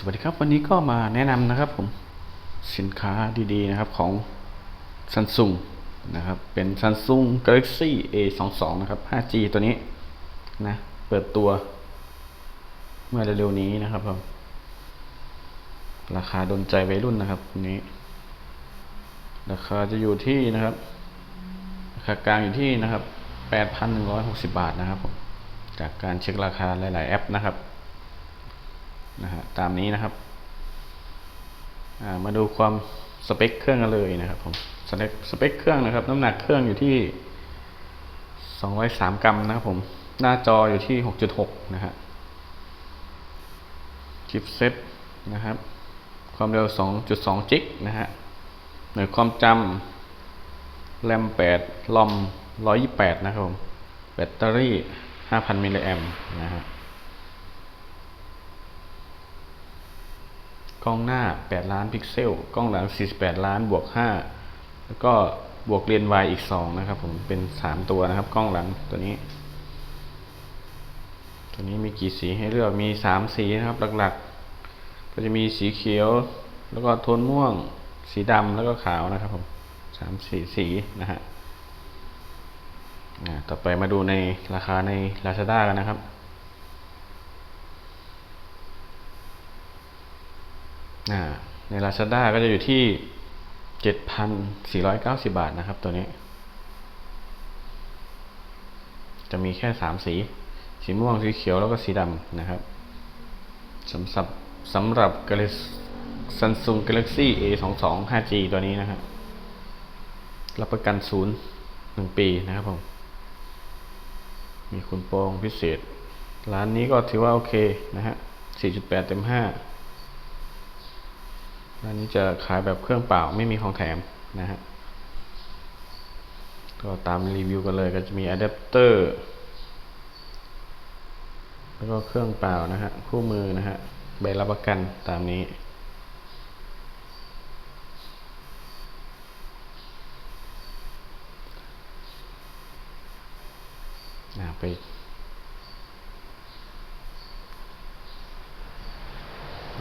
สวัสดีครับ วันนี้ก็มาแนะนำนะครับผมสินค้าดีๆนะครับของ Samsung นะครับ เป็น Samsung Galaxy A22 นะครับ 5G ตัวนี้นะ เปิดตัว เมื่อเร็วๆนี้นะครับผมราคาโดนใจวัยรุ่นนะครับตัวนี้ ราคาจะอยู่ที่นะครับ ราคากลางอยู่ที่นะครับ 8,160 บาทนะครับผมจากการเช็คราคาหลาย ๆ แอปนะครับ นะฮะตามนี้นะครับมาดูความสเปคเครื่องกันเลยนะครับผมสเปคสเปคเครื่องนะครับ น้ำหนักเครื่องอยู่ที่ 203 กรัมนะครับผม หน้าจออยู่ที่ 6.6 นะฮะชิปเซ็ตนะครับ ความเร็ว 2.2 จิกนะฮะหน่วยความจำแรม 8 ลอม 128 นะครับผม แบตเตอรี่ 5,000 มิลลิแอมป์นะฮะ ล้องหน้า 8 ล้านพิกเซล กล้องหลัง 48 ล้านบวก 5 แล้วก็บวกเรียน Y อีก 2 นะครับ ผมเป็น 3 ตัวนะครับ กล้องหลังตัวนี้ ตัวนี้มีกี่สีให้เลือกมี 3 สีนะครับหลักๆ ก็จะมีสีเขียว แล้วก็โทนม่วง สีดำแล้วก็ขาวนะครับผมสามสีสีนะฮะต่อไปมาดูในราคาใน Lazada กันนะครับ ใน Lazada ก็จะอยู่ที่ 7,490 บาทนะครับตัวนี้ จะมีแค่ 3 สี สีม่วง สีเขียว แล้วก็สีดำนะครับสำหรับสำหรับ Samsung Galaxy A22 5G ตัวนี้นะครับ รับประกันศูนย์หนึ่งปีนะครับผม มีคุณโปรงพิเศษ ร้านนี้ก็ถือว่าโอเคนะฮะ 4.8 เต็ม 5 ร้านนี้จะขายแบบเครื่องเปล่าไม่มีของแถมนะฮะก็ตามรีวิวกันเลยก็จะมีอะแดปเตอร์แล้วก็เครื่องเปล่านะฮะคู่มือนะฮะใบรับประกันตามนี้ ไป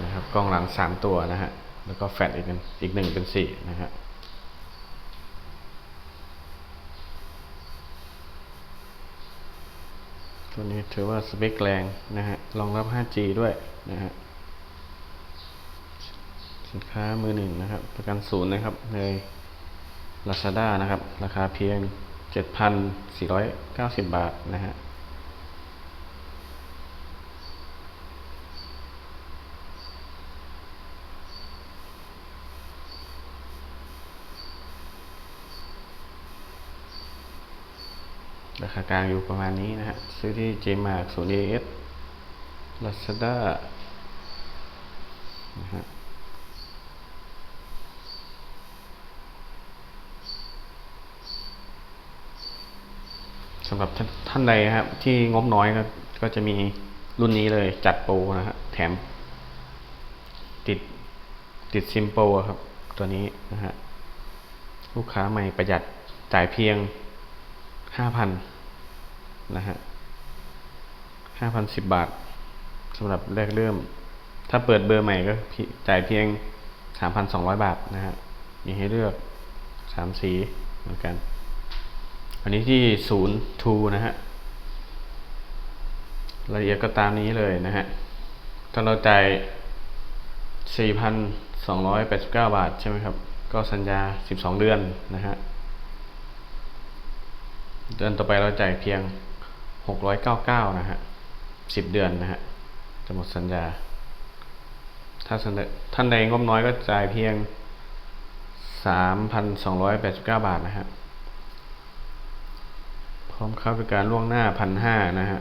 นะครับกล้องหลังสามตัวนะฮะ แล้วก็แฟลชอีกหนึ่งอีกหนึ่งเป็นสี่นะฮะตัวนี้ถือว่าสเปคแรงนะฮะรองรับ 5G ด้วยนะฮะสินค้ามือหนึ่งนะครับ ประกันศูนย์นะครับใน Lazada นะครับ ราคาเพียง 7,490 บาทนะฮะ ราคากลางอยู่ประมาณนี้นะฮะ ซื้อที่ JMark ศูนย์ AS Lazada นะฮะสำหรับท่านใดครับ ที่งบน้อยก็ก็จะมีรุ่นนี้เลยจัดโปรนะฮะแถม ติดติดซิมโปรครับ ตัวนี้นะฮะลูกค้าใหม่ประหยัดจ่ายเพียงห้าพัน นะฮะห้าพันสิบบาทสำหรับแรกเริ่ม ถ้าเปิดเบอร์ใหม่ก็จ่ายเพียงสามพันสองร้อยบาทนะฮะ มีให้เลือกสามสีเหมือนกัน อันนี้ที่ศูนย์ทูนะฮะรายละเอียดก็ตามนี้เลยนะฮะ ถ้าเราจ่ายสี่พันสองร้อยแปดสิบเก้าบาทใช่ไหมครับ ก็สัญญาสิบสองเดือนนะฮะ เดือนต่อไปเราจ่ายเพียง หกร้อยเก้าเก้านะฮะสิบเดือนนะฮะ จะหมดสัญญา ถ้าเสนอท่านใดงบน้อยก็จ่ายเพียงสามพันสองร้อยแปดสิบเก้าบาทนะฮะ พร้อมเข้าบริการล่วงหน้าพันห้านะฮะ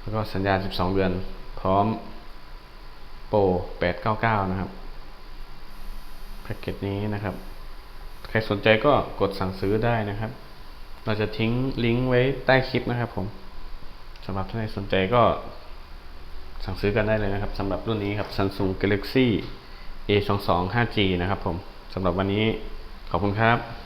แล้วก็สัญญาสิบสองเดือน พร้อมโปรแปดเก้าเก้านะครับแพ็กเกจนี้นะครับ ใครสนใจก็กดสั่งซื้อได้นะครับ เราจะทิ้งลิงก์ไว้ใต้คลิปนะครับผมสำหรับท่านใดสนใจก็สั่งซื้อกันได้เลยนะครับสำหรับรุ่นนี้ครับ Samsung Galaxy A22 5G นะครับผมสำหรับวันนี้ขอบคุณครับ